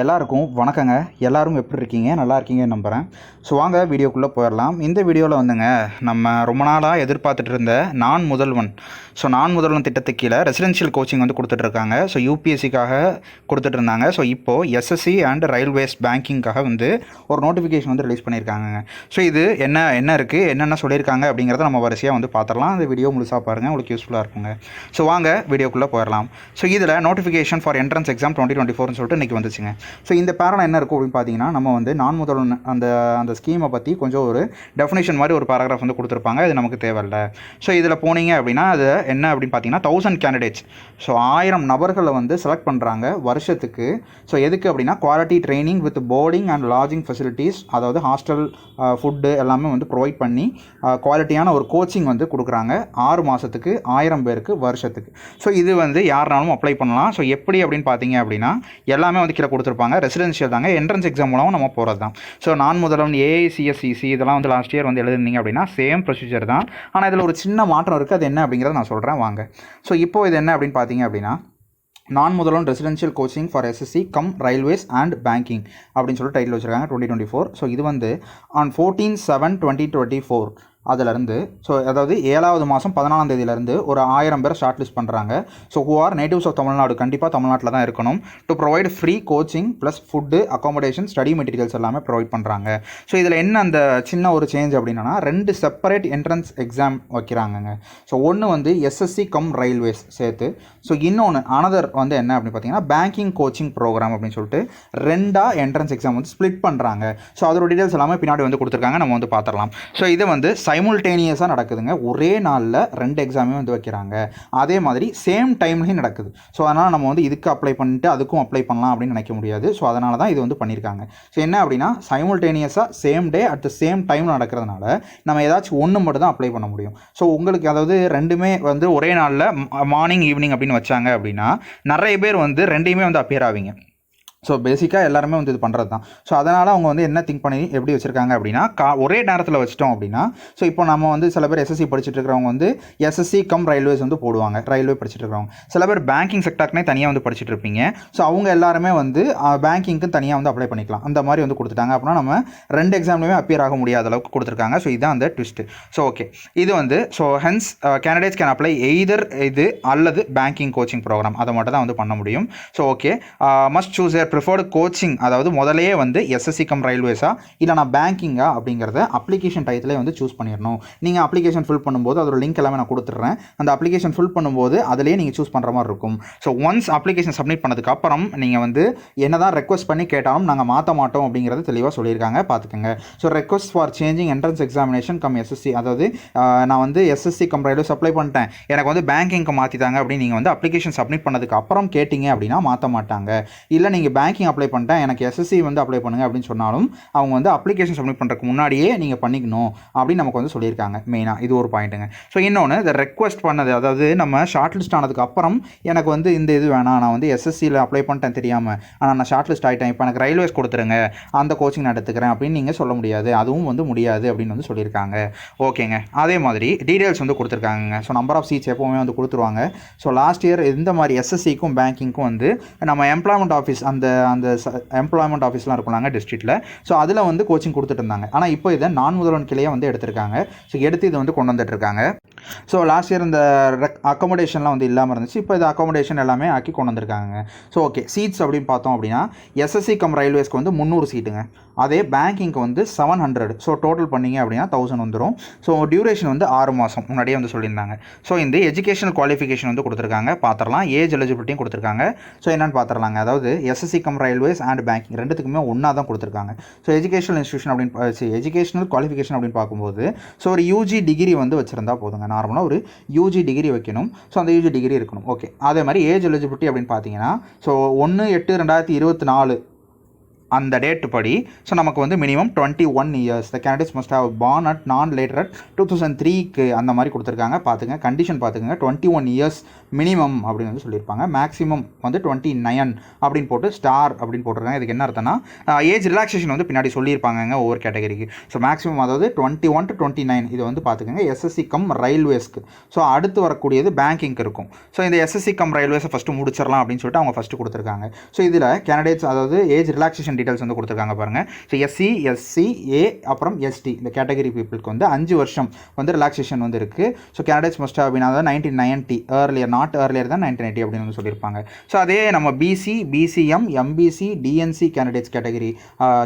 எல்லாருக்கும் வணக்கங்க. எல்லாரும் எப்படி இருக்கீங்க? நல்லா இருக்கீங்கன்னு நம்புகிறேன் ஸோ வாங்க வீடியோக்குள்ளே போயிடலாம். இந்த வீடியோவில் வந்துங்க நம்ம ரொம்ப நாளாக எதிர்பார்த்துட்டு இருந்த நான் முதல்வன். ஸோ நான் முதல்வன் திட்டத்துக்கு கீழே ரெசிடென்ஷியல் கோச்சிங் வந்து கொடுத்துட்ருக்காங்க. ஸோ யூபிஎஸ்சிக்காக கொடுத்துட்டு இருந்தாங்க ஸோ இப்போது எஸ்எஸ்சி அண்ட் ரயில்வேஸ் பேங்கிங்காக வந்து ஒரு நோட்டிஃபிகேஷன் வந்து ரிலீஸ் பண்ணியிருக்காங்க ஸோ இது என்ன என்ன இருக்குது என்னென்ன சொல்லியிருக்காங்க? அப்படிங்கிறத நம்ம வரிசையாக வந்து பார்த்துடலாம் அந்த வீடியோ முழுசாக பாருங்கள் உங்களுக்கு யூஸ்ஃபுல்லாக இருக்குங்க. ஸோ வாங்க வீடியோக்குள்ளே போயிடலாம். ஸோ இதில் notification for entrance exam twenty twenty ஃபோர்னு சொல்லிட்டு இன்றைக்கி வந்துச்சுங்க. ஸோ இந்த பேரா என்ன இருக்கும் அப்படின்னு பார்த்தீங்கன்னா நம்ம வந்து நான் முதல்வன் அந்த அந்த ஸ்கீமை பற்றி கொஞ்சம் ஒரு டெஃபினேஷன் மாதிரி ஒரு பேராகிராஃப் வந்து கொடுத்துருப்பாங்க. இது நமக்கு தேவையில்ல. ஸோ இதில் போனீங்க அப்படின்னா அது என்ன அப்படின்னு பார்த்தீங்கன்னா தௌசண்ட் கேண்டிடேட்ஸ் ஸோ ஆயிரம் நபர்களை வந்து செலக்ட் பண்ணுறாங்க வருஷத்துக்கு. ஸோ எதுக்கு அப்படின்னா quality training with boarding and lodging facilities அதாவது ஹாஸ்டல் ஃபுட்டு எல்லாமே வந்து ப்ரொவைட் பண்ணி குவாலிட்டியான ஒரு கோச்சிங் வந்து கொடுக்குறாங்க ஆறு மாதத்துக்கு ஆயிரம் பேருக்கு வருஷத்துக்கு. ஸோ இது வந்து யாருனாலும் அப்ளை பண்ணலாம். ஸோ எப்படி அப்படின்னு பார்த்தீங்க அப்படின்னா எல்லாமே வந்து கீழே கொடுத்துருப்பாங்க. ரெசிடென்ஷியல் தாங்க. என்ட்ரன்ஸ் எக்ஸாம் மூலமாக நம்ம போகிறது தான் ஸோ நான் முதல்வன் ஏஐசிஎஸ்சிசி e, இதெல்லாம் வந்து லாஸ்ட் இயர் வந்து எழுதிருந்தீங்க அப்படின்னா சேம் ப்ரொசீஜர் தான். ஆனால் இதில் ஒரு சின்ன மாற்றம் இருக்குது அது என்ன அப்படிங்கிறத நான் சொல்கிறேன் வாங்க. ஸோ இப்போ இது என்ன அப்படின்னு பார்த்தீங்க அப்படின்னா Naan Mudhalvan residential coaching for SSC cum railways and banking அப்படின்னு சொல்லிட்டு டைட்டில் வச்சுருக்காங்க டுவெண்ட்டி டுவெண்ட்டி ஃபோர் ஸோ இது வந்து on fourteen seven twenty twenty four அதிலிருந்து ஸோ அதாவது ஏழாவது மாதம் பதினாலாம் தேதியிலேருந்து ஒரு ஆயிரம் பேர் ஷார்ட் லிஸ்ட் பண்ணுறாங்க so who are natives of Tamil Nadu கண்டிப்பாக தமிழ்நாட்டில் தான் இருக்கணும். To provide free coaching plus food accommodation study materials எல்லாமே ப்ரொவைட் பண்ணுறாங்க ஸோ இதில் என்ன அந்த சின்ன ஒரு சேஞ்ச் அப்படின்னா ரெண்டு செப்பரேட் என்ட்ரன்ஸ் எக்ஸாம் வைக்கிறாங்கங்க. ஸோ ஒன்று வந்து எஸ்எஸ்சி கம் ரயில்வேஸ் சேர்த்து ஸோ இன்னொன்று அனதர் வந்து என்ன அப்படின்னு பார்த்தீங்கன்னா பேங்கிங் கோச்சிங் ப்ரோக்ராம் அப்படின்னு சொல்லிட்டு ரெண்டாக என்ட்ரன்ஸ் எக்ஸாம் வந்து ஸ்ப்ளிட் பண்ணுறாங்க ஸோ அதோட டீட்டெயில்ஸ் எல்லாமே பின்னாடி வந்து கொடுத்துருக்காங்க. நம்ம வந்து பார்த்துடலாம். ஸோ இதை வந்து சைமுல்டேனியஸாக நடக்குதுங்க. ஒரே நாளில் ரெண்டு எக்ஸாமே வந்து வைக்கிறாங்க. அதே மாதிரி சேம் டைம்லேயும் நடக்குது. ஸோ அதனால் நம்ம வந்து இதுக்கு அப்ளை பண்ணிட்டு அதுக்கும் அப்ளை பண்ணலாம் அப்படின்னு நினைக்க முடியாது. ஸோ அதனால தான் இது வந்து பண்ணியிருக்காங்க. ஸோ என்ன அப்படின்னா சைமுல்டேனியஸாக same day at the same time நடக்கிறதுனால நம்ம ஏதாச்சும் ஒன்று மட்டும் தான் அப்ளை பண்ண முடியும். ஸோ உங்களுக்கு அதாவது ரெண்டுமே வந்து ஒரே நாளில் மார்னிங் ஈவினிங் அப்படின்னு வச்சாங்க அப்படின்னா நிறைய பேர் வந்து ரெண்டையுமே வந்து அப்பியர் ஆவீங்க. ஸோ பேசிக்காக எல்லாருமே வந்து இது பண்ணுறது தான் ஸோ அதனால் அவங்க வந்து என்ன திங்க் பண்ணி எப்படி வச்சுருக்காங்க அப்படின்னா கா ஒரே நேரத்தில் வச்சிட்டோம் அப்படின்னா ஸோ இப்போ நம்ம வந்து சில பேர் எஸ்எஸ்சி படிச்சுட்டு இருக்கிறவங்க வந்து எஸ்எஸ்சி கம் ரயில்வேஸ் வந்து போடுவாங்க ரயில்வே படிச்சுட்டு இருக்கிறவங்க. சில பேர் பேங்கிங் செக்டார்க்குனே தனியாக வந்து படிச்சுட்டு இருப்பீங்க. ஸோ அவங்க எல்லாருமே வந்து பேங்கிங்க்கு தனியாக வந்து அப்ளை பண்ணிக்கலாம். அந்த மாதிரி வந்து கொடுத்துட்டாங்க அப்படின்னா நம்ம ரெண்டு எக்ஸாம்லையுமே அப்பியர் ஆக முடியாத அளவுக்கு கொடுத்துருக்காங்க. ஸோ இதுதான் அந்த ட்விஸ்ட்டு ஸோ ஓகே இது வந்து so hence candidates can apply either இது அல்லது பேங்கிங் கோச்சிங் ப்ரோக்ராம் அதை மட்டும் தான் வந்து பண்ண முடியும். So okay must choose their preferred coaching அதாவது முதலையே வந்து எஸ்எஸ்சி கம் ரயில்வேஸா இல்லை நான் பேங்கிங்கா அப்படிங்கிறத அப்ளிகேஷன் டயத்திலே வந்து சூஸ் பண்ணிடணும் நீங்கள் அப்ளிகேஷன் ஃபில் பண்ணும்போது அதோட லிங்க் எல்லாமே நான் கொடுத்துட்றேன் அந்த அப்ளிகேஷன் ஃபில் பண்ணும்போது அதிலேயே நீங்கள் சூஸ் பண்ணுற மாதிரி இருக்கும். ஸோ ஒன்ஸ் அப்ளிகேஷன் சப்மிட் பண்ணதுக்கு அப்புறம் நீங்கள் வந்து என்ன தான் ரெக்வஸ்ட் பண்ணி கேட்டாலும் நாங்கள் மாற்ற மாட்டோம் அப்படிங்கிறத தெளிவாக சொல்லியிருக்காங்க. பார்த்துக்கோங்க so request for changing entrance examination cum SSC அதாவது நான் வந்து எஸ்எஸ்சி கம் ரயில்வேஸ் அப்ளை பண்ணிட்டேன். எனக்கு வந்து பேங்கிங்க்கு மாற்றிட்டாங்க அப்படின்னு நீங்கள் வந்து அப்ளிகேஷன் சப்மிட் பண்ணதுக்கு அப்புறம் கேட்டிங்க அப்படின்னா மாற்ற மாட்டாங்க. இல்லை நீங்கள் பேங்கிங் அப்ளை பண்ணிட்டேன். எனக்கு எஸ்எஸ்சி வந்து அப்ளை பண்ணுங்க அப்படின்னு சொன்னாலும் அவங்க வந்து அப்ளிகேஷன் சப்மிட் பண்ணுறதுக்கு முன்னாடியே நீங்கள் பண்ணிக்கணும் அப்படின்னு நமக்கு வந்து சொல்லியிருக்காங்க. மெயினாக இது ஒரு பாயிண்ட்டுங்க ஸோ இன்னொன்று இந்த ரெக்வஸ்ட் பண்ணது அதாவது நம்ம ஷார்ட் லிஸ்ட் ஆனதுக்கு அப்புறம் எனக்கு வந்து இந்த இது வேணாம். நான் வந்து எஸ்எஸ்சியில் அப்ளை பண்ணிட்டேன் தெரியாமல் ஆனால் நான் ஷார்ட் லிஸ்ட் ஆகிட்டேன் இப்போ எனக்கு ரயில்வேஸ் கொடுத்துருங்க. அந்த கோச்சிங் நான் எடுத்துக்கிறேன் அப்படின்னு நீங்கள் சொல்ல முடியாது. அதுவும் வந்து முடியாது அப்படின்னு வந்து சொல்லியிருக்காங்க. ஓகேங்க அதே மாதிரி டீட்டெயில்ஸ் வந்து கொடுத்துருக்காங்க ஸோ நம்பர் ஆஃப் சீட்ஸ் எப்போவுமே வந்து கொடுத்துருவாங்க. ஸோ லாஸ்ட் இயர் இந்த மாதிரி எஸ்எஸ்சிக்கும் பேங்கிங்க்கும் வந்து நம்ம எம்ப்ளாய்மெண்ட் ஆஃபீஸ் அந்த அந்த எம்ப்ளாய்மெண்ட் ஆஃபீஸ்லாம் இருக்கும்லாங்க டிஸ்ட்ரிக்ட்டில் ஸோ அதில் வந்து கோச்சிங் கொடுத்துட்டு இருந்தாங்க. ஆனால் இப்போ இதை நான் முதல்வன் கிளையே வந்து எடுத்திருக்காங்க. ஸோ எடுத்து இதை வந்து கொண்டு வந்துட்டு இருக்காங்க. ஸோ லாஸ்ட் இயர் இந்த அக்கமடேஷன்லாம் வந்து இல்லாமல் இருந்துச்சு. இப்போ இது அக்கோமடேஷன் எல்லாமே ஆக்கி கொண்டு வந்திருக்காங்க. ஸோ ஓகே சீட்ஸ் அப்படின்னு பார்த்தோம் அப்படின்னா எஸ்எஸ்சி கம் ரயில்வேஸ்க்கு வந்து முந்நூறு சீட்டுங்க அதே பேங்கிங்க்கு வந்து செவன் ஹண்ட்ரட் ஸோ டோட்டல் பண்ணிங்க அப்படின்னா தௌசண்ட் வந்துடும் ஸோ டியூரேஷன் வந்து ஆறு மாதம் முன்னாடியே வந்து சொல்லியிருந்தாங்க. ஸோ இந்த எஜுகேஷனல் குவாலிஃபிகேஷன் வந்து கொடுத்துருக்காங்க. பார்த்துடலாம் ஏஜ் எலிஜிபிலிட்டியும் கொடுத்துருக்காங்க. ஸோ என்னென்னு பார்த்துடலாங்க அதாவது SSC cum railways and banking ரெண்டுத்துக்குமே ஒன்றா தான் கொடுத்துருக்காங்க. ஸோ எஜுகேஷனல் இன்ஸ்டியூஷன் அப்படின்னு எஜுகேஷனல் குவாலிஃபிகேஷன் அப்படின்னு பார்க்கும்போது ஸோ ஒரு யூஜி டிகிரி வந்து வச்சுருந்தா போதுங்க. நார்மலாக ஒரு யூஜி டிகிரி வைக்கணும். ஸோ அந்த யூஜி டிகிரி இருக்கணும். ஓகே அதே மாதிரி ஏஜ் எலிஜிபிலிட்டி அப்படின்னு பார்த்தீங்கன்னா ஸோ ஒன்று எட்டு ரெண்டாயிரத்தி இருபத்தி நாலு அந்த டேட் படி. ஸோ நமக்கு வந்து minimum twenty one years the candidates must have born at not later at two thousand த்ரீக்கு அந்த மாதிரி கொடுத்துருக்காங்க. பார்த்துங்க கண்டிஷன் பார்த்துக்கங்க டுவெண்ட்டி ஒன் இயர்ஸ் மினிமம் அப்படின்னு வந்து சொல்லியிருப்பாங்க. மேக்ஸிமம் வந்து டுவெண்ட்டி நயன் அப்படின்னு போட்டு ஸ்டார் அப்படின்னு போட்டிருக்காங்க. இதுக்கு என்ன அர்த்தம்னா ஏஜ் ரிலாக்ஸேஷன் வந்து பின்னாடி சொல்லியிருப்பாங்க ஒவ்வொரு கேட்டகரிக்கு ஸோ மேக்ஸிமம் அதாவது twenty one to twenty nine இது வந்து பார்த்துக்கங்க எஸ்எஸ்சி கம் ரயில்வேஸ்க்கு ஸோ அடுத்து வரக்கூடியது பேங்கிங்க்கு இருக்கும். ஸோ இந்த எஸ்எஸ்சி கம் ரயில்வேஸை ஃபஸ்ட்டு முடிச்சிடலாம் அப்படின்னு சொல்லிட்டு அவங்க ஃபஸ்ட்டு கொடுத்துருக்காங்க. ஸோ இதில் கேண்டிடேட்ஸ் அதாவது ஏஜ் ரிலாக்ஸேஷன் டீட்டெயில்ஸ் வந்து கொடுத்துருக்காங்க பாருங்கள் ஸோ எஸ்சி எஸ்சி ஏ அப்புறம் எஸ்டி இந்த கேட்டகரி பீப்புளுக்கு வந்து அஞ்சு வருஷம் வந்து ரிலாக்ஸேஷன் வந்து இருக்குது ஸோ கேண்டிடேட்ஸ் மஸ்ட் அப்படின்னா தான் nineteen ninety earlier not earlier தான் நைன்டீன் எயிட்டி அப்படின்னு வந்து சொல்லியிருப்பாங்க. ஸோ அதே நம்ம BC BCM MBC DNC candidates category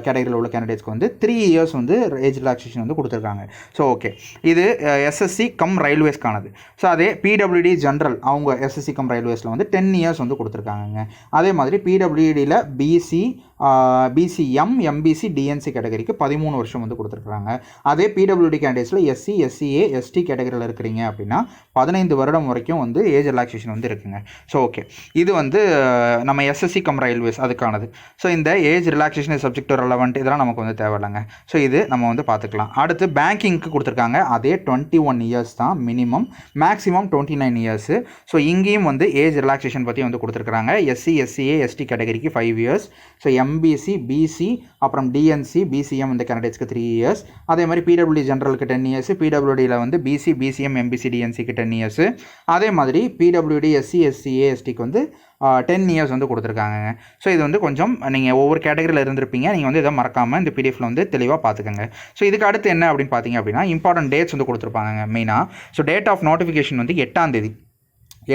கேட்டகரியில் உள்ள கேண்டிடேட்ஸ்க்கு வந்து த்ரீ இயர்ஸ் வந்து ஏஜ் ரிலாக்ஸேஷன் வந்து கொடுத்துருக்காங்க. ஸோ ஓகே இது எஸ்எஸ்சி கம் ரயில்வேஸ்க்கானது ஸோ அதே பிடபிள்யூடி ஜென்ரல் அவங்க எஸ்எஸ்சி கம் ரயில்வேஸில் வந்து டென் இயர்ஸ் வந்து கொடுத்துருக்காங்க அதே மாதிரி பிடபிள்யூடியில் பிசி பிசிஎம் எம்பிசி டிஎன்சி கேட்டகரிக்கு பதிமூணு வருஷம் வந்து கொடுத்துருக்குறாங்க. அதே பிடபிள்யூடி கேண்டிடேட்ஸில் எஸ்சி எஸ்சிஏ எஸ்டி கேட்டகரியில் இருக்கிறீங்க அப்படின்னா பதினைந்து வருடம் வரைக்கும் வந்து ஏஜ் ரிலாக்ஸேஷன் வந்து இருக்குங்க. ஸோ ஓகே இது வந்து நம்ம எஸ்எஸ்சி கம் ரயில்வேஸ் அதுக்கானது. ஸோ இந்த ஏஜ் ரிலாக்ஸேஷன் சப்ஜெக்ட் ரெலவெண்ட் இதெல்லாம் நமக்கு வந்து தேவையில்லைங்க. ஸோ இது நம்ம வந்து பார்த்துக்கலாம். அடுத்து பேங்கிங்க்கு கொடுத்துருக்காங்க. அதே டுவெண்ட்டி ஒன் இயர்ஸ் தான் minimum maximum twenty nine years so இங்கேயும் வந்து ஏஜ் ரிலாக்ஸேஷன் பற்றி வந்து கொடுத்துருக்காங்க எஸ்சி எஸ்சிஏ எஸ்டி கேட்டகரிக்கு five years so MBC BC அப்புறம் டிஎன்சி பிசிஎம் இந்த கேண்டிடேட்ஸ்க்கு த்ரீ இயர்ஸ் அதே மாதிரி பிடபிள்யூ ஜென்ரலுக்கு டென் இயர்ஸ் பிடபிள்யூடியில் வந்து பிசி பிசிஎம் எம்பிசி டிஎன்சிக்கு டென் இயர்ஸ் அதே மாதிரி பிடபிள்யூடி எஸ்சி எஸ்சி ஏஎஸ்டிக்கு வந்து டென் இயர்ஸ் வந்து கொடுத்துருக்காங்க ஸோ இது வந்து கொஞ்சம் நீங்கள் ஒவ்வொரு கேட்டகரியில் இருந்திருப்பீங்க. நீங்கள் வந்து இதை மறக்காமல் இந்த பிடிஎஃப்ல வந்து தெளிவாக பார்த்துக்கோங்க ஸோ இதுக்கு அடுத்து என்ன அப்படின்னு பார்த்தீங்க அப்படின்னா இம்பார்ட்டன்ட் டேட்ஸ் வந்து கொடுத்துருப்பாங்க மெயினாக ஸோ டேட் ஆஃப் நோட்டிஃபிகேஷன் வந்து எட்டாம் தேதி.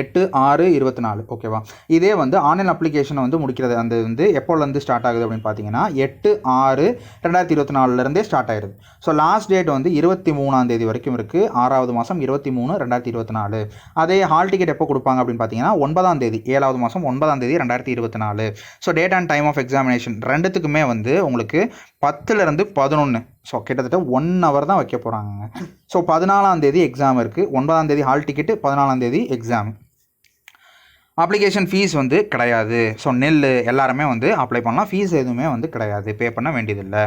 எட்டு ஆறு இருபத்தி நாலு. ஓகேவா இதே வந்து ஆன்லைன் அப்ளிகேஷனை வந்து முடிக்கிறது. அந்த வந்து எப்போலேருந்து ஸ்டார்ட் ஆகுது அப்படின்னு பார்த்தீங்கன்னா எட்டு ஆறு ரெண்டாயிரத்தி இருபத்தி நாலுலேருந்தே ஸ்டார்ட் ஆயிடுது. ஸோ லாஸ்ட் டேட் வந்து இருபத்தி மூணாம் தேதி வரைக்கும் இருக்குது ஆறாவது மாதம் இருபத்தி மூணு ரெண்டாயிரத்தி இருபத்தி நாலு. அதே ஹால் டிக்கெட் எப்போ கொடுப்பாங்க அப்படின்னு பார்த்தீங்கன்னா ஒன்பதாம் தேதி ஏழாவது மாதம் ஒன்பதாம் தேதி ரெண்டாயிரத்தி இருபத்தி நாலு. So date and time of examination ரெண்டுத்துக்குமே வந்து உங்களுக்கு பத்துலேருந்து பதினொன்று ஸோ கிட்டத்தட்ட ஒன் ஹவர் தான் வைக்க போகிறாங்க ஸோ பதினாலாம் தேதி எக்ஸாம் இருக்குது ஒன்பதாம் தேதி ஹால் டிக்கெட்டு பதினாலாம் தேதி எக்ஸாம் அப்ளிகேஷன் ஃபீஸ் வந்து கிடையாது. ஸோ நெல் எல்லாருமே வந்து அப்ளை பண்ணலாம். ஃபீஸ் எதுவுமே வந்து கிடையாது. பே பண்ண வேண்டியதில்லை.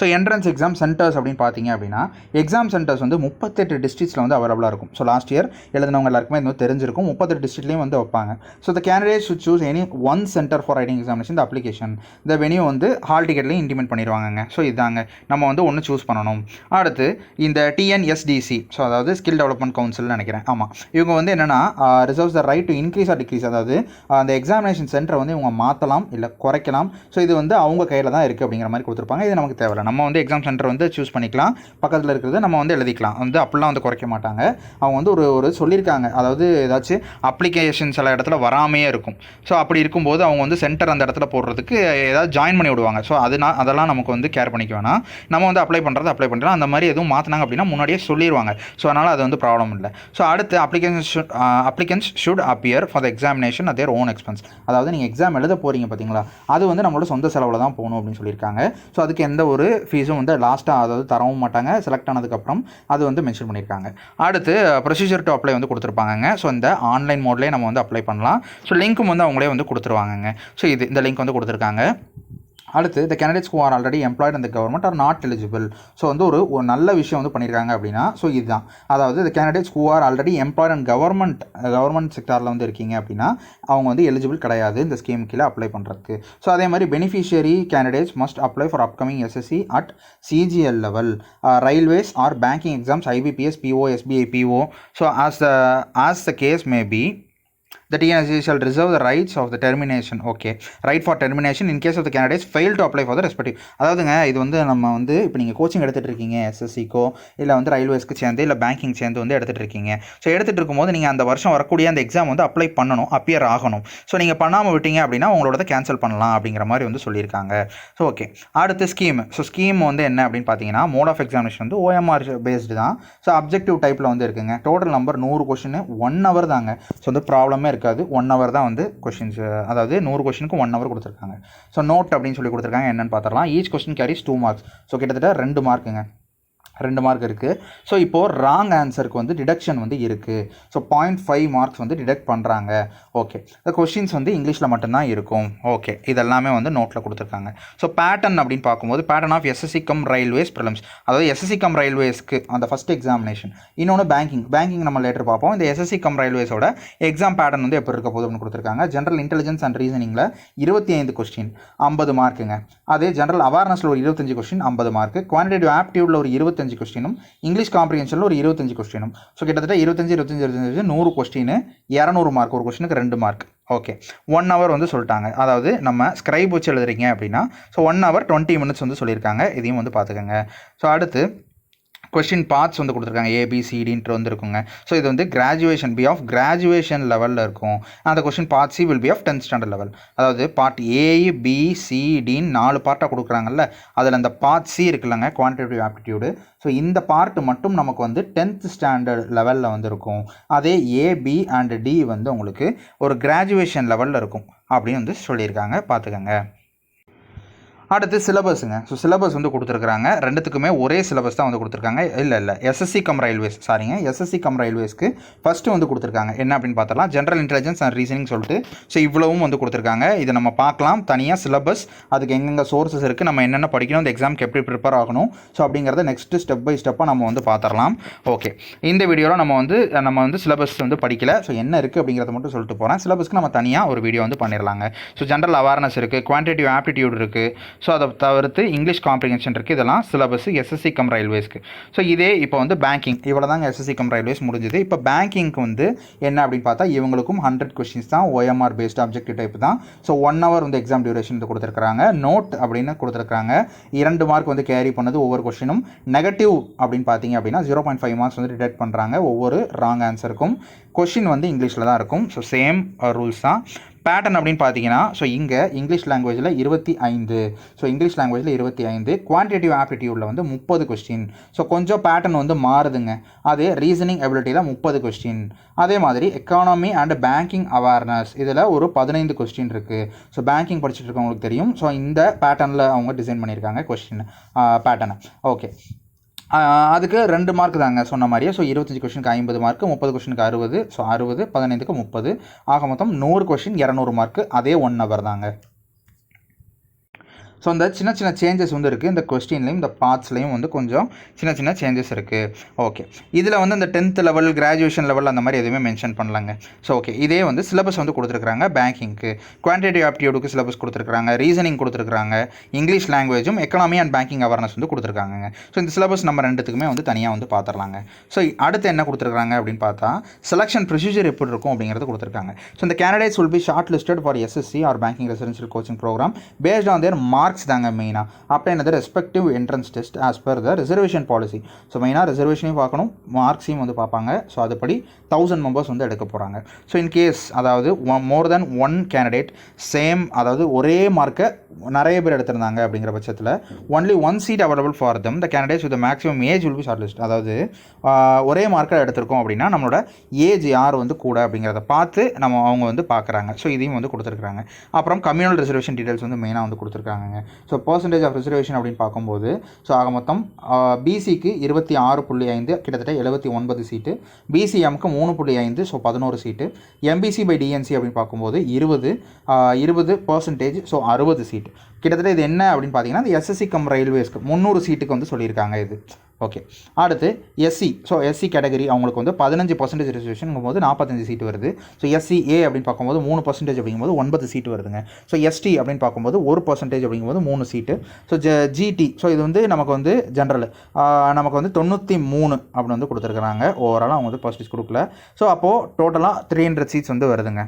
ஸோ என்ட்ரன்ஸ் எக்ஸாம் சென்டர்ஸ் அப்படின்னு பார்த்தீங்க அப்படின்னா எக்ஸாம் சென்டர்ஸ் வந்து முப்பத்தெட்டு டிஸ்ட்ரிக்ஸில் வந்து அவைலபிளாக இருக்கும். ஸோ லாஸ்ட் இயர் எழுதினவங்க எல்லாருக்குமே இது வந்து தெரிஞ்சிருக்கும். முப்பத்தெட்டு டிஸ்ட்ரிக்ட்லேயும் வந்து வைப்பாங்க. So the candidate should choose any one centre for writing examination இந்த அப்ளிகேஷன் இந்த வெனியூ வந்து ஹால் டிக்கெட்லையும் இன்டிமேட் பண்ணிடுவாங்க ஸோ இதாங்க. நம்ம வந்து ஒன்று சூஸ் பண்ணணும். அடுத்து இந்த டிஎன்எஸ்டிசி ஸோ அதாவது ஸ்கில் டெவலப்மெண்ட் கவுன்சில்னு நினைக்கிறேன். ஆமாம் இவங்க வந்து என்னென்னா reserves the right to increase or decrease அதாவது அந்த எக்ஸாமினேஷன் சென்டரை வந்து இவங்க மாற்றலாம் இல்லை குறைக்கலாம். ஸோ இது வந்து அவங்க கையில் தான் இருக்குது அப்படிங்கிற மாதிரி கொடுத்துருப்பாங்க. இது நமக்கு தேவை தேவையில்ல நம்ம வந்து எக்ஸாம் சென்டர் வந்து சூஸ் பண்ணிக்கலாம். பக்கத்தில் இருக்கிறத நம்ம வந்து எழுதிக்கலாம். வந்து அப்படிலாம் வந்து குறைக்க மாட்டாங்க. அவங்க வந்து ஒரு ஒரு சொல்லியிருக்காங்க. அதாவது ஏதாச்சும் அப்ளிகேஷன் சில இடத்துல வராமையே இருக்கும். ஸோ அப்படி இருக்கும்போது அவங்க வந்து சென்டர் அந்த இடத்துல போடுறதுக்கு ஏதாவது ஜாயின் பண்ணி விடுவாங்க. ஸோ அதுனா அதெல்லாம் நமக்கு வந்து கேர் பண்ணிக்க வேணாம். நம்ம வந்து அப்ளை பண்ணுறது அப்ளை பண்ணுறோம் அந்த மாதிரி எதுவும் மாற்றினாங்க அப்படின்னா முன்னாடியே சொல்லிடுவாங்க ஸோ அதனால் அது வந்து ப்ராப்ளம் இல்லை. ஸோ அடுத்து application applicants should appear for the examination at their own expense அதாவது நீங்கள் எக்ஸாம் எழுத போகிறீங்க பார்த்தீங்களா அது வந்து நம்மளோட சொந்த செலவில் தான் போகணும் அப்படின்னு சொல்லியிருக்காங்க. ஸோ அதுக்கு எந்த ஒரு ஃபீஸும் வந்து லாஸ்ட்டாக அதாவது தரவும் மாட்டாங்க செலக்ட் ஆனதுக்கப்புறம் அது வந்து மென்ஷன் பண்ணியிருக்காங்க. அடுத்து ப்ரொசீஜர் டு அப்ளை வந்து கொடுத்துருப்பாங்கங்க. ஸோ இந்த ஆன்லைன் மோட்லேயே நம்ம வந்து அப்ளை பண்ணலாம். ஸோ லிங்க்கும் வந்து அவங்களே வந்து கொடுத்துருவாங்கங்க. ஸோ இது இந்த லிங்க் வந்து கொடுத்துருக்காங்க. அடுத்து the candidates who are already employed இந்த government are not eligible so வந்து ஒரு ஒரு நல்ல விஷயம் வந்து பண்ணியிருக்காங்க அப்படின்னா ஸோ இதுதான். அதாவது இந்த candidates who are already employed and government government செக்டாரில் வந்து இருக்கீங்க அப்படின்னா அவங்க வந்து எலிஜிபிள் கிடையாது இந்த ஸ்கீம் கீழே அப்ளை பண்ணுறதுக்கு ஸோ அதே மாதிரி beneficiary candidates must apply for upcoming SSC at CGL level railways or banking exams IBPS PO SBI PO so as the as the case may be the TNSC shall reserve the rights of the termination. Okay. Right for termination in case of the candidates fail to apply for the respective. அதாவதுங்க இது வந்து நம்ம வந்து இப்போ நீங்கள் coaching எடுத்துகிட்டு இருக்கீங்க எஸ்எஸ்சிக்கோ இல்லை வந்து ரயில்வேஸ்க்கு சேர்ந்து இல்லை பேங்கிங் சேர்ந்து வந்து எடுத்துகிட்டு இருக்கீங்க. ஸோ எடுத்துகிட்டு இருக்கும்போது நீங்கள் அந்த வருஷம் வரக்கூடிய அந்த எக்ஸாம் வந்து அப்ளை பண்ணணும் அப்பியர் ஆகணும். ஸோ நீங்கள் பண்ணாமல் விட்டீங்க அப்படின்னா உங்களோட கேன்சல் பண்ணலாம் அப்படிங்கிற மாதிரி வந்து சொல்லியிருக்காங்க. ஸோ ஓகே அடுத்து ஸ்கீம் ஸோ ஸ்கீம் வந்து என்ன அப்படின்னு பார்த்தீங்கன்னா மோட் ஆஃப் எக்ஸாமினேஷன் வந்து ஓஎம்ஆர் பேஸ்டு தான். ஸோ அப்ஜெக்டிவ் டைப்பில் வந்து இருக்குங்க. டோட்டல் நம்பர் நூறு கொஷின் ஒன் ஹவர் தாங்க. ஸோ வந்து ப்ராப்ளமே இருக்குது ஒன் ஹவர் தான் வந்து கொஷின்ஸ் அதாவது நூறு கொஷினுக்கு ஒன் ஹவர் கொடுத்துருக்காங்க. ஸோ நோட் அப்படின்னு சொல்லி கொடுத்துருக்காங்க. என்னென்னு பார்த்துடலாம். Each question carries two marks so கிட்டத்தட்ட ரெண்டு மார்க்குங்க ரெண்டு மார்க் இருக்குது ஸோ இப்போது ராங் ஆன்சருக்கு வந்து டிடக்ஷன் வந்து இருக்குது ஸோ பாயிண்ட் ஃபைவ் மார்க்ஸ் வந்து டிடக்ட் பண்ணுறாங்க ஓகே இந்த கொஷின்ஸ் வந்து இங்கிலீஷில் மட்டும்தான் இருக்கும். ஓகே இதெல்லாமே வந்து நோட்டில் கொடுத்துருக்காங்க. ஸோ பேட்டர்ன் அப்படின்னு பார்க்கும்போது pattern of SSC cum railways prelims அதாவது எஸ்எஸ்சி கம் ரயில்வேஸ்க்கு அந்த ஃபஸ்ட் எக்ஸாமினேஷன் இன்னொன்று பேங்கிங் பேங்கிங் நம்ம லேட்டர் பார்ப்போம். இந்த எஸ்எஸ்சி கம் ரயில்வேஸோட எக்ஸாம் பேட்டர்ன் வந்து எப்படி இருக்க போகுது அப்படின்னு கொடுத்துருக்காங்க. ஜென்ரல் இன்டெலிஜென்ஸ் அண்ட் ரீசனிங்கில் இருபத்தி ஐந்து கொஸ்டின் ஐம்பது மார்க்குங்க அதே ஜென்ரல் அவேர்னஸில் ஒரு இருபத்தஞ்சு கொஸ்டின் ஐம்பது மார்க் குவான்டிட்டிவ் ஆப்டியூடில் ஒரு இருபத்தஞ்சு கொஸ்டினும் இங்கிலீஷ் காம்ப்ரிஹென்ஷனில் ஒரு இருபத்தஞ்சு கொஸ்டினும் ஸோ கிட்டத்தட்ட இருபத்தஞ்சு இருபத்தஞ்சு இருபத்தஞ்சு நூறு கொஸ்டின் இரநூறு மார்க் ஒரு கொஸ்டினுக்கு ரெண்டு மார்க் ஓகே ஒன் ஹவர் வந்து சொல்லிட்டாங்க. அதாவது நம்ம ஸ்க்ரைப் வச்சு எழுதுறீங்க அப்படின்னா so one hour twenty minutes வந்து சொல்லியிருக்காங்க. இதையும் வந்து பார்த்துக்கோங்க. ஸோ அடுத்து கொஷின் பார்ட்ஸ் வந்து கொடுத்துருக்காங்க. ஏபிசிடின்ட்டு வந்துருக்குங்க ஸோ இது வந்து கிராஜுவேஷன் பி ஆஃப் கிராஜுவேஷன் லெவலில் இருக்கும். அந்த question part C will be of tenth standard level அதாவது பார்ட் ஏஇ பிசிடின்னு நாலு பார்ட்டாக கொடுக்குறாங்கல்ல. அதில் அந்த பார்ட் சி இருக்குல்லங்க குவான்டிட்டிவ் ஆப்டிடியூடு ஸோ இந்த பார்ட் மட்டும் நமக்கு வந்து டென்த் ஸ்டாண்டர்ட் லெவலில் வந்து இருக்கும். அதே ஏபி அண்ட் டி வந்து உங்களுக்கு ஒரு கிராஜுவேஷன் லெவலில் இருக்கும். அப்படின்னு வந்து சொல்லியிருக்காங்க. பார்த்துக்கோங்க. அடுத்து சிலபஸுங்க. ஸோ சிலபஸ் வந்து கொடுத்துருக்குறாங்க. ரெண்டுத்துக்குமே ஒரே சிலபஸ் தான் வந்து கொடுத்துருக்காங்க. இல்லை இல்லை. எஸ்எஸ்சி கம் ரயில்வேஸ் சாரிங்க எஸ்எஸ்சி கம் ரயில்வேஸ்க்கு ஃபஸ்ட்டு வந்து கொடுத்துருக்காங்க. என்ன அப்படின்னு பார்த்தலாம் ஜென்ரல் இன்டெலிஜென்ஸ் அண்ட் ரீசனிங் சொல்லிட்டு. ஸோ இவ்வளவும் வந்து கொடுத்துருக்காங்க. இதை நம்ம பார்க்கலாம். தனியாக சிலபஸ். அதுக்கு எங்கெங்கே சோர்சஸ் இருக்குது நம்ம என்னென்ன படிக்கணும். இந்த எக்ஸாம்க்கு எப்படி ப்ரிப்பேர் ஆகணும். ஸோ அப்படிங்கிறத நெக்ஸ்ட்டு ஸ்டெப் பை ஸ்டெப்பாக நம்ம வந்து பார்த்துடலாம். ஓகே இந்த வீடியோவில் நம்ம வந்து நம்ம வந்து சிலபஸ் வந்து படிக்கல. ஸோ என்ன இருக்குது அப்படிங்கிறத மட்டும் சொல்லிட்டு போகிறேன் சிலபஸ்க்கு நம்ம தனியாக ஒரு வீடியோ வந்து பண்ணிடலாங்க. ஸோ ஜென்ரல் அவேர்னஸ் இருக்குது குவான்டிட்டிவ் ஆப்டிடியூட் இருக்குது ஸோ அதை தவிர்த்து இங்கிலீஷ் காம்ப்ரிகன்ஷன் இருக்குது இதெல்லாம் சிலபஸ் எஸ்எஸ்சி கம் ரயில்வேஸ்க்கு ஸோ இதே இப்போ வந்து பேங்கிங் இவ்வளோ தாங்க எஸ்எஸ்சி கம் ரயில்வேஸ் முடிஞ்சது. இப்போ பேங்கிங்க்கு வந்து என்ன அப்படின்னு பார்த்தா இவங்களுக்கும் ஹண்ட்ரட் கொஸ்டின்ஸ் தான் ஓஎம்ஆர் பேஸ்ட் அப்ஜெக்டிவ் டைப் தான். ஸோ ஒன் ஹவர் வந்து எக்ஸாம் டியூரேஷன் வந்து கொடுத்துருக்காங்க நோட் அப்படின்னு கொடுத்துருக்காங்க இரண்டு மார்க் வந்து கேரி பண்ணது ஒவ்வொரு கொஸ்டினும் நெகட்டிவ் அப்படின்னு பார்த்தீங்க அப்படின்னா ஜீரோ பாயிண்ட் ஃபைவ் மார்க்ஸ் வந்து டிடெக்ட் பண்ணுறாங்க ஒவ்வொரு ராங் ஆன்சருக்கும் கொஷின் வந்து இங்கிலீஷில் தான் இருக்கும். ஸோ சேம் ரூல்ஸ் தான். பேட்டர்ன் அப்படின்னு பார்த்தீங்கன்னா ஸோ இங்கே இங்கிலீஷ் லாங்குவேஜில் இருபத்தி ஐந்து. ஸோ இங்கிலீஷ் லாங்குவேஜில் இருபத்தி ஐந்து. குவான்டிட்டிவ் ஆப்டிடியூடில் வந்து முப்பது கொஸ்டின் ஸோ கொஞ்சம் பேட்டர்ன் வந்து மாறுதுங்க. அதே ரீசனிங் எபிலிட்டியில் முப்பது கொஸ்டின் அதே மாதிரி எக்கானமி அண்ட் பேங்கிங் அவேர்னஸ் இதில் ஒரு பதினைந்து கொஸ்டின் இருக்குது ஸோ பேங்கிங் படிச்சுட்டு இருக்கவங்களுக்கு தெரியும். ஸோ இந்த பேட்டர்னில் அவங்க டிசைன் பண்ணியிருக்காங்க கொஸ்டின் பேட்டர்னை ஓகே அதுக்கு ரெண்டு மார்க் தாங்க சொன்ன மாதிரியே. ஸோ இருபத்தஞ்சி கொஷனுக்கு ஐம்பது மார்க் முப்பது கொஷனுக்கு அறுபது. ஸோ அறுபது பதினைந்துக்கு முப்பது. ஆக மொத்தம் நூறு கொஷின் இரநூறு மார்க் அதே ஒன் ஹவர் தாங்க. ஸோ அந்த சின்ன சின்ன சேஞ்சஸ் வந்து இருக்குது இந்த கொஸ்டின்லையும் இந்த பார்ட்ஸ்லையும் வந்து கொஞ்சம் சின்ன சின்ன சேஞ்சஸ் இருக்குது ஓகே இதில் வந்து இந்த டென்த் லெவல் கிராஜுவேஷன் லெவல் அந்த மாதிரி எதுவுமே மென்ஷன் பண்ணலாங்க. ஸோ ஓகே இதே வந்து சிலபஸ் வந்து கொடுத்துருக்காங்க பேங்கிங்க்கு குவான்டிட்டி ஆப்டியூடுக்கு சிலபஸ் கொடுத்துருக்காங்க ரீசனிங் கொடுத்துருக்காங்க இங்கிலீஷ் லாங்குவேஜும் எக்கனாமி அண்ட் பேங்கிங் அவேர்னஸ் வந்து கொடுத்துருக்காங்க ஸோ இந்த சிலபஸ் நம்ம ரெண்டுத்துக்குமே வந்து தனியாக வந்து பார்த்துடலாங்க ஸோ அடுத்து என்ன கொடுத்துருக்காங்க அப்படின்னு பார்த்தா செலெக்ஷன் ப்ரொசீஜர் எப்படி இருக்கும் அப்படிங்கிறது கொடுத்துருக்காங்க. ஸோ இந்த candidates will be short listed for SSC or banking residential coaching programme based on their mark marks தாங்க மெயினாக அப்போ என்னது? Respective entrance test as per the reservation policy so மெயினாக ரிசர்வேஷனையும் பார்க்கணும். மார்க்ஸையும் வந்து பார்ப்பாங்க. ஸோ அதுபடி தௌசண்ட் மெம்பர்ஸ் வந்து எடுக்க போகிறாங்க ஸோ இன் கேஸ் அதாவது more then one candidate same அதாவது ஒரே மார்க்கை நிறைய பேர் எடுத்திருந்தாங்க அப்படிங்கிற பட்சத்தில் only one seat available for them the candidates with maximum age will be short list அதாவது ஒரே மார்க்கை எடுத்திருக்கோம் அப்படின்னா நம்மளோட ஏஜ் யார் வந்து கூட அப்படிங்கிறத பார்த்து நம்ம அவங்க வந்து பார்க்குறாங்க. ஸோ இதையும் வந்து கொடுத்துருக்குறாங்க. அப்புறம் கம்யூனல் ரிசர்வேஷன் டீடைல்ஸ் வந்து மெயினாக வந்து கொடுத்துருக்காங்க ஸோ பர்சன்டேஜ் ஆஃப் ரிசர்வேஷன் அப்படின்னு பார்க்கும்போது ஸோ ஆக மொத்தம் பிசிக்கு இருபத்தி ஆறு புள்ளி ஐந்து கிட்டத்தட்ட எழுபத்தி ஒன்பது சீட்டு பிசிஎம்க்கு மூணு புள்ளி ஐந்து ஸோ பதினோரு சீட்டு எம்பிசி பை டிஎன்சி அப்படின்னு பார்க்கும்போது இருபது இருபது பர்சன்டேஜ் ஸோ அறுபது சீட்டு. கிட்டத்தட்ட இது என்ன அப்படின்னு பார்த்தீங்கன்னா இந்த எஸ்எஸ்சி கம் ரயில்வேஸ்க்கு முந்நூறு சீட்டுக்கு வந்து சொல்லியிருக்காங்க இது. ஓகே அடுத்து எஸ்சி ஸோ எஸ்சி கேட்டகரி அவங்களுக்கு வந்து பதினஞ்சு பர்சன்டேஜ் ரிசர்வேஷனுங்கும் போது நாற்பத்தஞ்சு சீட்டு வருது. ஸோ எஸ்சி ஏ அப்படின்னு பார்க்கும்போது மூணு பர்சன்டேஜ் அப்படிங்கும்போது ஒன்பது சீட்டு வருதுங்க. ஸோ எஸ்டி அப்படின்னு பார்க்கும்போது ஒரு பர்சன்டேஜ் அப்படிங்கும்போது மூணு சீட்டு. ஸோ ஜ ஜிடி ஸோ இது வந்து நமக்கு வந்து ஜென்ரல் நமக்கு வந்து தொண்ணூற்றி மூணு அப்படின்னு வந்து கொடுத்துருக்குறாங்க. ஓவராலாக அவங்க வந்து பர்சன்டேஜ் கொடுக்கல. ஸோ அப்போது டோட்டலாக த்ரீ ஹண்ட்ரட் சீட்ஸ் வந்து வருதுங்க.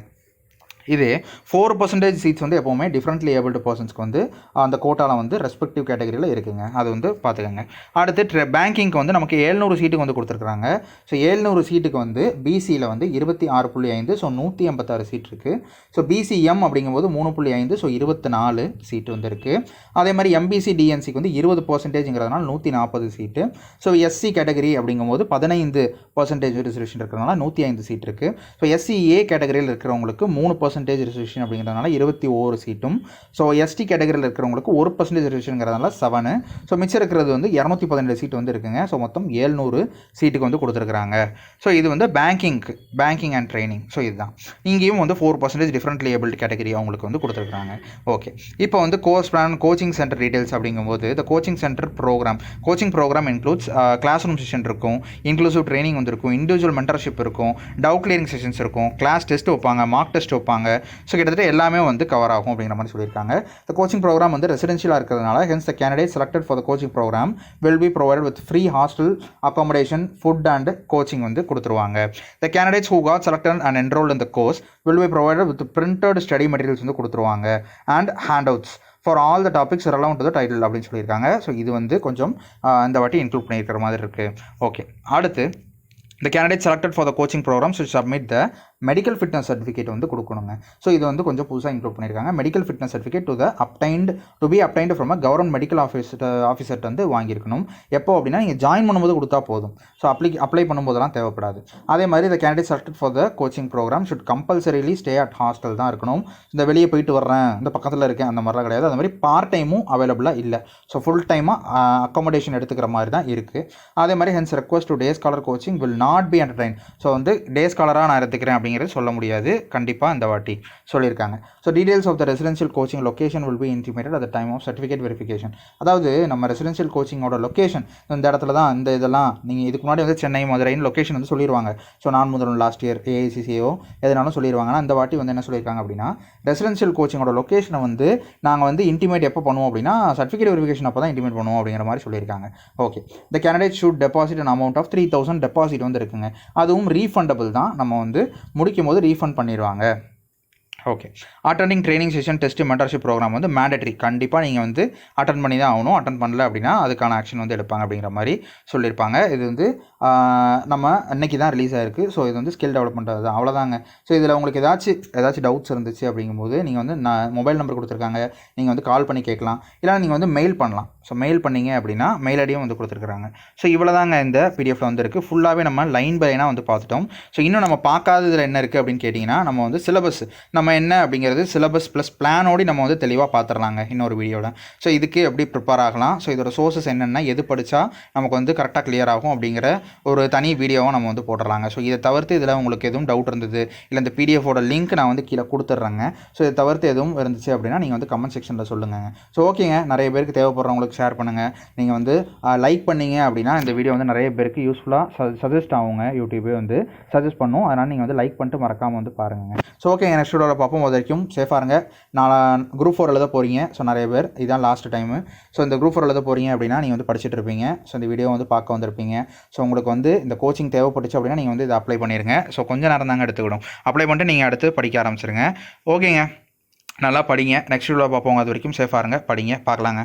இதே ஃபோர் பர்சன்டேஜ் சீட்ஸ் வந்து எப்போவுமே டிஃப்ரெண்ட்லி ஏபிள்டு பர்சன்ஸ்க்கு வந்து அந்த கோட்டாவில் வந்து ரெஸ்பெக்டிவ் கேட்டகரியில் இருக்குங்க. அது வந்து பார்த்துக்கோங்க. அடுத்து ட்ரெ பேங்கிங்க்கு வந்து நமக்கு ஏழ்நூறு சீட்டுக்கு வந்து கொடுத்துருக்குறாங்க. ஸோ ஏழ்நூறு சீட்டுக்கு வந்து பிசியில் வந்து இருபத்தி ஆறு புள்ளி ஐந்து ஸோ நூற்றி எண்பத்தாறு சீட் இருக்குது ஸோ பிசிஎம் அப்படிங்கும்போது மூணு புள்ளி ஐந்து ஸோ இருபத்தி நாலு சீட்டு வந்து இருக்குது அதே மாதிரி எம்பிசி டிஎன்சிக்கு வந்து இருபது பர்சன்டேஜ்ங்கிறதுனால நூற்றி நாற்பது சீட்டு ஸோ எஸ்சி கேட்டகரி அப்படிங்கும்போது பதினைந்து பர்சன்டேஜ் ரிசர்வேஷன் இருக்கிறதுனால நூற்றி ஐந்து சீட் இருக்குது ஸோ எஸ்சி ஏ கேட்டகரியில் இருக்கிறவங்களுக்கு மூணு பர்சன்ட் பர்சன்டேஜ் ரிசர்வேஷன் அப்படிங்கிறதுனால இருபத்தி ஓரு சீட்டும் ஸோ எஸ்டி கேட்டகரியில் இருக்கிறவங்களுக்கு ஒரு பர்சன்டேஜ் ரிசர்வேஷனுங்கிறதுனால செவனு ஸோ மிச்சம் இருக்கிறது வந்து இரநூத்தி பதினெட்டு சீட் வந்து இருக்குங்க. ஸோ மொத்தம் ஏழ்நூறு சீட்டுக்கு வந்து கொடுத்துருக்குறாங்க. ஸோ இது வந்து பேங்கிங்க்கு பேங்கிங் அண்ட் ட்ரைனிங் ஸோ இதுதான். இங்கேயும் வந்து four percentage different abled category அவங்களுக்கு வந்து கொடுத்துருக்காங்க ஓகே இப்போ வந்து course plan coaching centre details அப்படிங்கும்போது இந்த coaching centre programme coaching programme includes class room session இருக்கும். இன்க்ளூசிவ் ட்ரைனிங் வந்து இருக்கும். இண்டிவிஜுவல் மென்டர்ஷிப் இருக்கும். டவுட் கிளியரிங் செஷன்ஸ் இருக்கும். கிளாஸ் டெஸ்ட் வைப்பாங்க. மார்க் டெஸ்ட் வைப்பாங்க. ஸோ கிட்டத்தட்ட எல்லாமே வந்து கவர் ஆகும் அப்படிங்கிற மாதிரி சொல்லியிருக்காங்க. இந்த கோச்சிங் ப்ரோக்ராம் வந்து ரெசிடென்ஷியலாக இருக்கிறதுனால hence the candidate selected for the coaching programme will be provide with free hostel accommodation food and coaching வந்து கொடுத்துருவாங்க. The candidates who got selected and enrol இந்த course will be provided with printed study materials வந்து கொடுத்துருவாங்க. And hand outs for all the topics relevant to the title அப்படின்னு சொல்லியிருக்காங்க. So இது வந்து கொஞ்சம் இந்த வாட்டி இன்க்ளூட் பண்ணியிருக்கிற மாதிரி இருக்குது ஓகே அடுத்து the candidate selected for the coaching program should submit the medical fitness certificate வந்து கொடுக்கணுங்க. ஸோ இது வந்து கொஞ்சம் புதுசாக இன்க்ளூட் பண்ணியிருக்காங்க. Medical fitness certificate to the obtained to be obtained from a government medical officer ஆஃபீஸர்ட் வந்து வாங்கியிருக்கணும். எப்போ அப்படின்னா நீங்கள் ஜாயின் பண்ணும்போது கொடுத்தா போதும். ஸோ அப்ளை அப்ளை பண்ணும்போதெல்லாம் தேவைப்படாது. அதே மாதிரி இந்த candidate selected for the coaching programme should compulsorily stay at hostel தான் இருக்கணும். இந்த வெளியே போயிட்டு வர்றேன் இந்த பக்கத்தில் இருக்கேன் அந்த மாதிரிலாம் கிடையாது. அந்த மாதிரி பார்ட் டைமும் அவைலபிளாக இல்லை. ஸோ ஃபுல் டைமாக அக்கோமடேஷன் எடுத்துக்கிற மாதிரி தான் இருக்குது அதே மாதிரி hence request to day scholar coaching will not be entertain so வந்து டே ஸ்காலராக நான் எடுத்துக்கிறேன் அப்படிங்கிறது சொல்ல முடியாது. கண்டிப்பாக இந்த வாட்டி சொல்லியிருக்காங்க. So details of the residential coaching location will be intimated at time of certificate verification அதாவது நம்ம ரெசிடென்ஷியல் கோச்சிங்கோட லொகேஷன் இந்த இடத்துல தான் இந்த இதெல்லாம் நீங்கள் இதுக்கு முன்னாடி வந்து சென்னை மதுரைன்னு லொகேஷன் வந்து சொல்லிடுவாங்க ஸோ நான் முதல் லாஸ்ட் இயர் ஏஐசிசிஓ எதுனாலும் சொல்லிடுவாங்க ஆனால் இந்த வாட்டி வந்து என்ன சொல்லியிருக்காங்க அப்படின்னா ரெசிடென்ஷியல் கோச்சிங்கோட லொக்கேஷனை வந்து நாங்கள் வந்து இன்டிமேட் எப்போ பண்ணுவோம் அப்படின்னா சர்டிஃபிகேட் வெரிஃபிகேஷன் அப்போ தான் இன்டிமேட் பண்ணுவோம் அப்படிங்கிற மாதிரி சொல்லியிருக்காங்க. ஓகே இந்த candidate should deposit an amount of three thousand deposit வந்து இருக்குங்க. அதுவும் ரீஃபண்டபிள் தான். நம்ம வந்து முடிக்கும் போது ரீஃபண்ட் பண்ணிடுவாங்க okay attending training session test mentorship programme வந்து மேண்டட்ரி கண்டிப்பாக நீங்கள் வந்து அட்டன் பண்ணி தான் ஆகணும். அட்டன் பண்ணல அப்படின்னா அதுக்கான ஆக்ஷன் வந்து எடுப்பாங்க அப்படிங்கிற மாதிரி சொல்லியிருப்பாங்க. இது வந்து நம்ம இன்னைக்கு தான் ரிலீஸ் ஆயிருக்கு. ஸோ இது வந்து ஸ்கில் டெவலப்மெண்ட் தான் அவ்வளோதாங்க ஸோ இதில் உங்களுக்கு ஏதாச்சும் ஏதாச்சும் டவுட்ஸ் இருந்துச்சு அப்படிங்கும்போது நீங்கள் வந்து நான் மொபைல் நம்பர் கொடுத்துருக்காங்க. நீங்கள் வந்து கால் பண்ணி கேட்கலாம். இல்லை நீங்கள் வந்து மெயில் பண்ணலாம். ஸோ மெயில் பண்ணீங்க அப்படின்னா மெயில் ஐடியும் வந்து கொடுத்துருக்காங்க ஸோ இவ்வளோதாங்க இந்த பிடிஎஃப்ல வந்து இருக்குது ஃபுல்லாகவே நம்ம லைன் பை லைனாக வந்து பார்த்துட்டோம். ஸோ இன்னும் நம்ம பார்க்காததில் என்ன இருக்குது அப்படின்னு கேட்டிங்கன்னா நம்ம வந்து சிலபஸ் நம்ம என்ன அப்படிங்கிறது சிலபஸ் ப்ளஸ் பிளானோடு நம்ம வந்து தெளிவாக பார்த்துடலாங்க இன்னொரு வீடியோவில் ஸோ இதுக்கு எப்படி ப்ரிப்பேர் ஆகலாம்? ஸோ இதோட சோர்சஸ் என்னென்னா? எது படித்தா நமக்கு வந்து கரெக்டாக கிளியர் ஆகும் அப்படிங்கிற ஒரு தனி வீடியோவை நம்ம வந்து போட்டுடலாங்க ஸோ இதை தவிர்த்து இதில் உங்களுக்கு எதுவும் டவுட் இருந்தது இல்லை இந்த பிடிஎஃபோட லிங்க் நான் வந்து கீழே கொடுத்துட்றேங்க ஸோ இதை தவிர்த்து எதுவும் இருந்துச்சு அப்படின்னா நீங்கள் வந்து கமெண்ட் செக்ஷனில் சொல்லுங்கள் ஸோ ஓகேங்க நிறைய பேருக்கு தேவைப்படுறவங்களுக்கு ஷேர் பண்ணுங்கள் நீங்கள் வந்து லைக் பண்ணீங்க அப்படின்னா இந்த வீடியோ வந்து நிறைய பேருக்கு யூஸ்ஃபுல்லாக சஜஸ்ட் ஆகுங்க. யூடியூபே வந்து சஜஸ்ட் பண்ணும். அதனால் நீங்கள் வந்து லைக் பண்ணிட்டு மறக்காமல் வந்து பாருங்கள் ஸோ ஓகேங்க நெக்ஸ்ட் வீடியோவில் பார்ப்போம் அது வரைக்கும் சேஃபாக இருங்க. நான் குரூப் ஃபோர் எழுத போகிறீங்க ஸோ நிறைய பேர். இதுதான் லாஸ்ட் டைமு ஸோ இந்த குரூப் ஃபோர் எழுத போகிறீங்க அப்படின்னா நீங்கள் வந்து படிச்சுட்டு இருப்பீங்க. ஸோ இந்த வீடியோ வந்து பார்க்க வந்திருப்பீங்க. ஸோ உங்களுக்கு வந்து இந்த கோச்சிங் தேவைப்பட்டுச்சு அப்படின்னா நீங்கள் வந்து இதை அப்ளை பண்ணிடுங்க ஸோ கொஞ்சம் நேரம் தாங்க எடுத்துக்கிடும். அப்ளை பண்ணிட்டு நீங்கள் அடுத்து படிக்க ஆரம்பிச்சிருங்க. ஓகேங்க நல்லா படிங்க. நெக்ஸ்ட் வீடியோ பார்ப்போங்க அது வரைக்கும் சேஃபாக இருங்க. படிங்க. பார்க்கலாங்க.